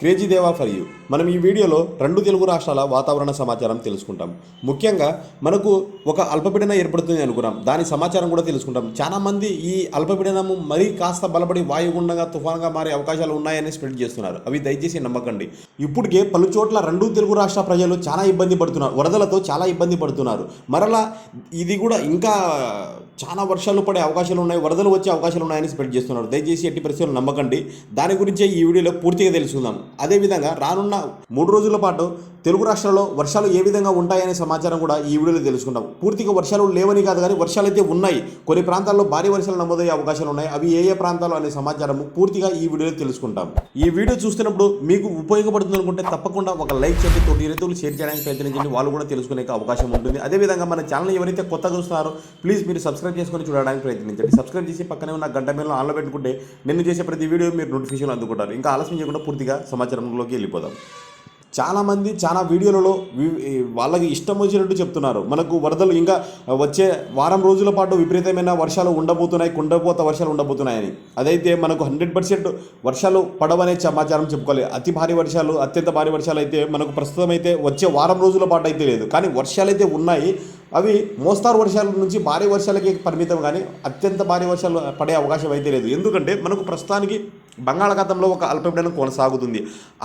Crazy Deva for you. మనం ఈ వీడియోలో రెండు తెలుగు రాష్ట్రాల వాతావరణ సమాచారం తెలుసుకుంటాం. ముఖ్యంగా మనకు ఒక అల్పపీడన ఏర్పడుతుంది అనుకున్నాం. దాని సమాచారం కూడా తెలుసుకుంటాం. చాలా మంది ఈ అల్పపీడనము మరీ కాస్త బలపడి వాయుగుండంగా తుఫాన్గా మారే అవకాశాలు ఉన్నాయని స్ప్రెడ్ చేస్తున్నారు. అవి దయచేసి నమ్మకండి. ఇప్పటికే పలు చోట్ల రెండు తెలుగు రాష్ట్ర ప్రజలు చాలా ఇబ్బంది పడుతున్నారు. వరదలతో చాలా ఇబ్బంది పడుతున్నారు. మరలా ఇది కూడా ఇంకా చాలా వర్షాలు పడే అవకాశాలు ఉన్నాయి. వరదలు వచ్చే అవకాశాలు ఉన్నాయని స్ప్రెడ్ చేస్తున్నారు. దయచేసి ఎట్టి పరిస్థితులు నమ్మకండి. దాని గురించే ఈ వీడియోలో పూర్తిగా తెలుసుకుందాం. అదేవిధంగా రానున్న మూడు రోజుల పాటు తెలుగు రాష్ట్రాల్లో వర్షాలు ఏ విధంగా ఉంటాయనే సమాచారం కూడా ఈ వీడియోలో తెలుసుకుందాం. పూర్తిగా వర్షాలు లేవని కాదు కానీ వర్షాలు అయితే ఉన్నాయి. కొన్ని ప్రాంతాల్లో భారీ వర్షాలు నమోదయ్యే అవకాశాలు ఉన్నాయి. అవి ఏ ఏ ప్రాంతాలు అనే సమాచారం పూర్తిగా ఈ వీడియోలో తెలుసుకుంటాం. ఈ వీడియో చూస్తున్నప్పుడు మీకు ఉపయోగపడుతుంది అనుకుంటే తప్పకుండా ఒక లైక్ చేసి తోటి రైతులు షేర్ చేయడానికి ప్రయత్నించండి వాళ్ళు కూడా తెలుసుకునే అవకాశం ఉంటుంది. అదేవిధంగా మన ఛానల్ ఎవరైతే కొత్తగా చూస్తున్నారో ప్లీజ్ మీరు సబ్స్క్రైబ్ చేసుకొని చూడడానికి ప్రయత్నించండి. సబ్స్క్రైబ్ చేసి పక్కనే ఉన్న గంట మీద ఆన్లో పెట్టుకుంటే నేను చేసే ప్రతి వీడియో మీరు నోటిఫికేషన్ అందుకుంటారు. ఇంకా ఆలస్యం చేయకుండా పూర్తిగా సమాచారంలోకి వెళ్ళిపోదాం. చాలామంది చాలా వీడియోలలో వాళ్ళకి ఇష్టం వచ్చినట్టు చెప్తున్నారు. మనకు వరదలు ఇంకా వచ్చే వారం రోజుల పాటు విపరీతమైన వర్షాలు ఉండబోతున్నాయి కుండపోత వర్షాలు ఉండబోతున్నాయని. అదైతే మనకు హండ్రెడ్ పర్సెంట్ వర్షాలు పడవనే సమాచారం చెప్పుకోవాలి. అతి భారీ వర్షాలు అత్యంత భారీ వర్షాలు అయితే మనకు ప్రస్తుతం అయితే వచ్చే వారం రోజుల పాటు అయితే లేదు. కానీ వర్షాలు అయితే ఉన్నాయి. అవి మోస్తారు వర్షాల నుంచి భారీ వర్షాలకి పరిమితం కానీ అత్యంత భారీ వర్షాలు పడే అవకాశం అయితే లేదు. ఎందుకంటే మనకు ప్రస్తుతానికి బంగాళాఖాతంలో ఒక అల్పపీడనం కొనసాగుతుంది.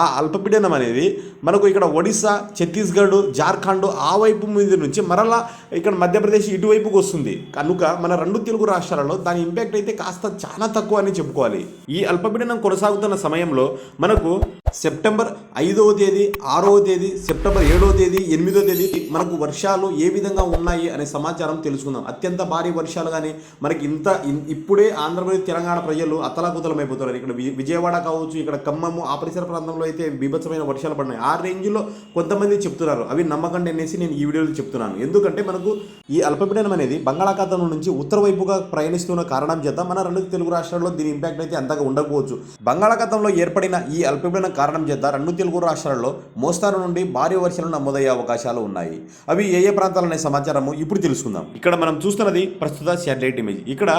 ఆ అల్పపీడనం అనేది మనకు ఇక్కడ ఒడిశా ఛత్తీస్గఢ్ జార్ఖండ్ ఆ వైపు మీద నుంచి మరలా ఇక్కడ మధ్యప్రదేశ్ ఇటువైపుకి వస్తుంది. కనుక మన రెండు తెలుగు రాష్ట్రాలలో దాని ఇంపాక్ట్ అయితే కాస్త చాలా తక్కువ అని చెప్పుకోవాలి. ఈ అల్పపీడనం కొనసాగుతున్న సమయంలో మనకు సెప్టెంబర్ ఐదవ తేదీ ఆరవ తేదీ సెప్టెంబర్ ఏడవ తేదీ ఎనిమిదవ తేదీ మనకు వర్షాలు ఏ విధంగా ఉన్నాయి అనే సమాచారం తెలుసుకుందాం. అత్యంత భారీ వర్షాలు కానీ మనకి ఇంత ఇప్పుడే ఆంధ్రప్రదేశ్ తెలంగాణ ప్రజలు అతలాకుతలమైపోతున్నారు ఇక్కడ వి- విజయవాడ కావచ్చు ఇక్కడ ఖమ్మము ఆ పరిసర ప్రాంతంలో అయితే బీభత్సమైన వర్షాలు పడినాయి. ఆ రేంజ్లో కొంతమంది చెప్తున్నారు. అవి నమ్మకండి అనేసి నేను ఈ వీడియోలో చెప్తున్నాను. ఎందుకంటే మనకు ఈ అల్పపీడనం అనేది బంగాళాఖాతం నుంచి ఉత్తర వైపుగా ప్రయాణిస్తున్న కారణం చేత మన రెండు తెలుగు రాష్ట్రాల్లో దీని ఇంపాక్ట్ అయితే అంతగా ఉండకపోవచ్చు. బంగాళాఖాతంలో ఏర్పడిన ఈ అల్పపీడనం కారణం చేత రెండు తెలుగు రాష్ట్రాల్లో మోస్తారు నుండి భారీ వర్షాలు నమోదయ్యే అవకాశాలు ఉన్నాయి. అవి ఏ ఏ ప్రాంతాలనే సమాచారము ఇప్పుడు తెలుసుకుందాం. ఇక్కడ మనం చూస్తున్నది ప్రస్తుత శాటిలైట్ ఇమేజ్. ఇక్కడ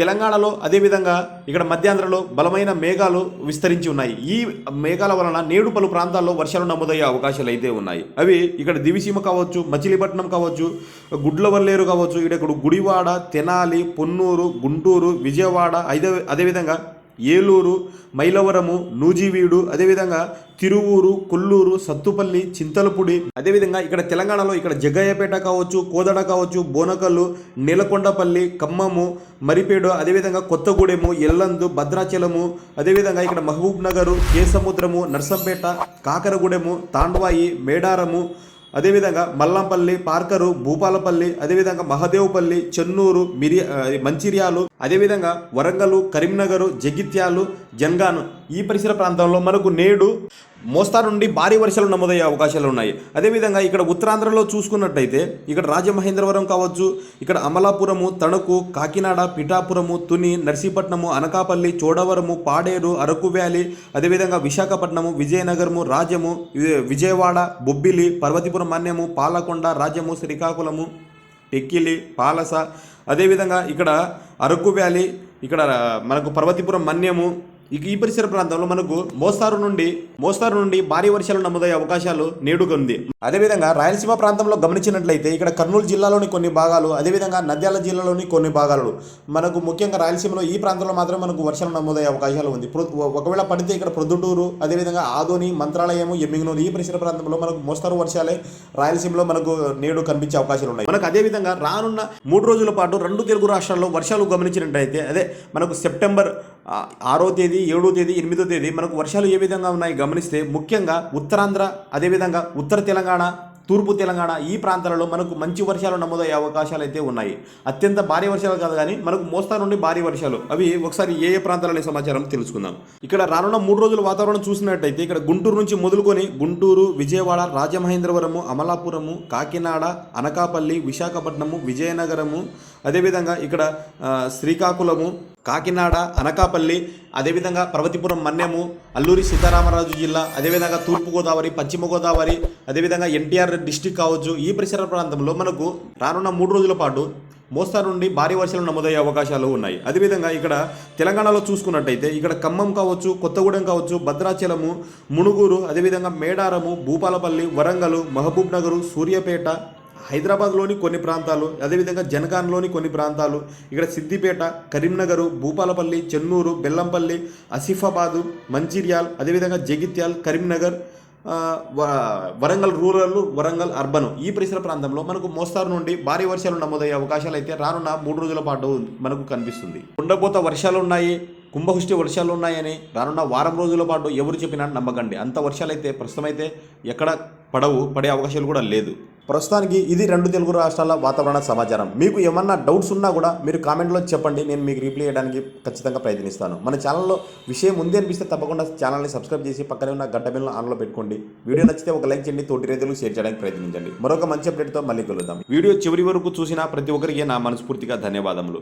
తెలంగాణలో అదేవిధంగా ఇక్కడ మధ్యాంధ్రలో బలమైన మేఘాలు విస్తరించి ఉన్నాయి. ఈ మేఘాల వలన నేడు పలు ప్రాంతాల్లో వర్షాలు నమోదయ్యే అవకాశాలు అయితే ఉన్నాయి. అవి ఇక్కడ దివిసీమ కావచ్చు మచిలీపట్నం కావచ్చు గుడ్లవల్లేరు కావచ్చు ఇక్కడ గుడివాడ తెనాలి పొన్నూరు గుంటూరు విజయవాడ అదే అదేవిధంగా ఏలూరు మైలవరము నూజివీడు అదేవిధంగా తిరువూరు కొల్లూరు సత్తుపల్లి చింతలపూడి అదేవిధంగా ఇక్కడ తెలంగాణలో ఇక్కడ జగ్గయ్యపేట కావచ్చు కోదడ కావచ్చు బోనకల్లు నీలకొండపల్లి ఖమ్మము మరిపేడు అదేవిధంగా కొత్తగూడెము ఎల్లందు భద్రాచలము అదేవిధంగా ఇక్కడ మహబూబ్ నగరు కేసముద్రము నర్సంపేట కాకరగూడెము తాండవాయి మేడారము అదేవిధంగా మల్లంపల్లి పార్కరు భూపాలపల్లి అదేవిధంగా మహదేవ్పల్లి చెన్నూరు మిరి మంచిర్యాలు అదేవిధంగా వరంగల్ కరీంనగర్ జగిత్యాలు జన్గాన్ ఈ పరిసర ప్రాంతంలో మనకు నేడు మోస్తారు నుండి భారీ వర్షాలు నమోదయ్యే అవకాశాలు ఉన్నాయి. అదేవిధంగా ఇక్కడ ఉత్తరాంధ్రలో చూసుకున్నట్టయితే ఇక్కడ రాజమహేంద్రవరం కావచ్చు ఇక్కడ అమలాపురము తణుకు కాకినాడ పిఠాపురము తుని నర్సీపట్నము అనకాపల్లి చోడవరము పాడేరు అరకు వ్యాలీ అదేవిధంగా విశాఖపట్నము విజయనగరము రాజ్యము వి- విజయవాడ బొబ్బిలి పర్వతిపురం మన్యము పాలకొండ రాజ్యము శ్రీకాకుళము టెక్కిలి పాలస అదేవిధంగా ఇక్కడ అరకు వ్యాలీ ఇక్కడ మనకు పర్వతిపురం మన్యము ఇక ఈ పరిసర ప్రాంతంలో మనకు మోస్తారు నుండి మోస్తారు నుండి భారీ వర్షాలు నమోదయ్యే అవకాశాలు నేడుగా ఉంది అదేవిధంగా రాయలసీమ ప్రాంతంలో గమనించినట్లయితే ఇక్కడ కర్నూలు జిల్లాలోని కొన్ని భాగాలు అదేవిధంగా నంద్యాల జిల్లాలోని కొన్ని భాగాలు. మనకు ముఖ్యంగా రాయలసీమలో ఈ ప్రాంతంలో మాత్రం మనకు వర్షాలు నమోదయ్యే అవకాశాలు ఉంది. ప్రొ- ఒకవేళ పడితే ఇక్కడ ప్రొద్దుటూరు అదేవిధంగా ఆదోని మంత్రాలయము ఎమ్మిగనూరు ఈ పరిసర ప్రాంతంలో మనకు మోస్తారు వర్షాలే రాయలసీమలో మనకు నేడు కనిపించే అవకాశాలు ఉన్నాయి. మనకు అదేవిధంగా రానున్న మూడు రోజుల పాటు రెండు తెలుగు రాష్ట్రాల్లో వర్షాలు గమనించినట్లయితే అదే మనకు సెప్టెంబర్ ఆరో తేదీ ఏడో తేదీ ఎనిమిదో తేదీ మనకు వర్షాలు ఏ విధంగా ఉన్నాయి గమనిస్తే ముఖ్యంగా ఉత్తరాంధ్ర అదేవిధంగా ఉత్తర తెలంగాణ తూర్పు తెలంగాణ ఈ ప్రాంతాలలో మనకు మంచి వర్షాలు నమోదయ్యే అవకాశాలు అయితే ఉన్నాయి. అత్యంత భారీ వర్షాలు కాదు కానీ మనకు మోస్తా నుండి భారీ వర్షాలు. అవి ఒకసారి ఏ ఏ ప్రాంతాలనే సమాచారం తెలుసుకుందాం. ఇక్కడ రానున్న మూడు రోజుల వాతావరణం చూసినట్టయితే ఇక్కడ గుంటూరు నుంచి మొదలుకొని గుంటూరు విజయవాడ రాజమహేంద్రవరము అమలాపురము కాకినాడ అనకాపల్లి విశాఖపట్నము విజయనగరము అదేవిధంగా ఇక్కడ శ్రీకాకుళము కాకినాడ అనకాపల్లి అదేవిధంగా పర్వతిపురం మన్యము అల్లూరి సీతారామరాజు జిల్లా అదేవిధంగా తూర్పుగోదావరి పశ్చిమ గోదావరి అదేవిధంగా ఎన్టీఆర్ డిస్టిక్ కావచ్చు. ఈ పరిసర ప్రాంతంలో మనకు రానున్న మూడు రోజుల పాటు మోస్తరు నుండి భారీ వర్షాలు నమోదయ్యే అవకాశాలు ఉన్నాయి. అదేవిధంగా ఇక్కడ తెలంగాణలో చూసుకున్నట్టయితే ఇక్కడ ఖమ్మం కావచ్చు కొత్తగూడెం కావచ్చు భద్రాచలము మునుగూరు అదేవిధంగా మేడారము భూపాలపల్లి వరంగల్ మహబూబ్ నగరు సూర్యాపేట హైదరాబాద్లోని కొన్ని ప్రాంతాలు అదేవిధంగా జనగాన్లోని కొన్ని ప్రాంతాలు ఇక్కడ సిద్దిపేట కరీంనగరు భూపాలపల్లి చెన్నూరు బెల్లంపల్లి ఆసిఫాబాదు మంచిర్యాల్ అదేవిధంగా జగిత్యాల్ కరీంనగర్ వ- వరంగల్ రూరల్ వరంగల్ అర్బన్. ఈ పరిసర ప్రాంతంలో మనకు మోస్తారు నుండి భారీ వర్షాలు నమోదయ్యే అవకాశాలు అయితే రానున్న మూడు రోజుల పాటు మనకు కనిపిస్తుంది. ఉండబోత వర్షాలు ఉన్నాయి కుంభవృష్టి వర్షాలు ఉన్నాయని రానున్న వారం రోజుల పాటు ఎవరు చెప్పినా నమ్మకండి. అంత వర్షాలు అయితే ప్రస్తుతం అయితే ఎక్కడ పడవు పడే అవకాశాలు కూడా లేదు. ప్రస్తుతానికి ఇది రెండు తెలుగు రాష్ట్రాల వాతావరణ సమాచారం. మీకు ఏమన్నా డౌట్స్ ఉన్నా కూడా మీరు కామెంట్లో చెప్పండి. నేను మీకు రిప్లై చేయడానికి ఖచ్చితంగా ప్రయత్నిస్తాను. మన ఛానల్లో విషయం ఉంది అనిపిస్తే తప్పకుండా ఛానల్ని సబ్స్క్రైబ్ చేసి పక్కనే ఉన్న గంట బిల్లు ఆన్లో పెట్టుకోండి. వీడియో నచ్చితే ఒక లైక్ చేయండి. తోటి రైతులకు షేర్ చేయడానికి ప్రయత్నించండి. మరొక మంచి అప్డేట్తో మళ్ళీ కలుద్దాం. వీడియో చివరి వరకు చూసిన ప్రతి ఒక్కరికి నా మనస్ఫూర్తిగా ధన్యవాదములు.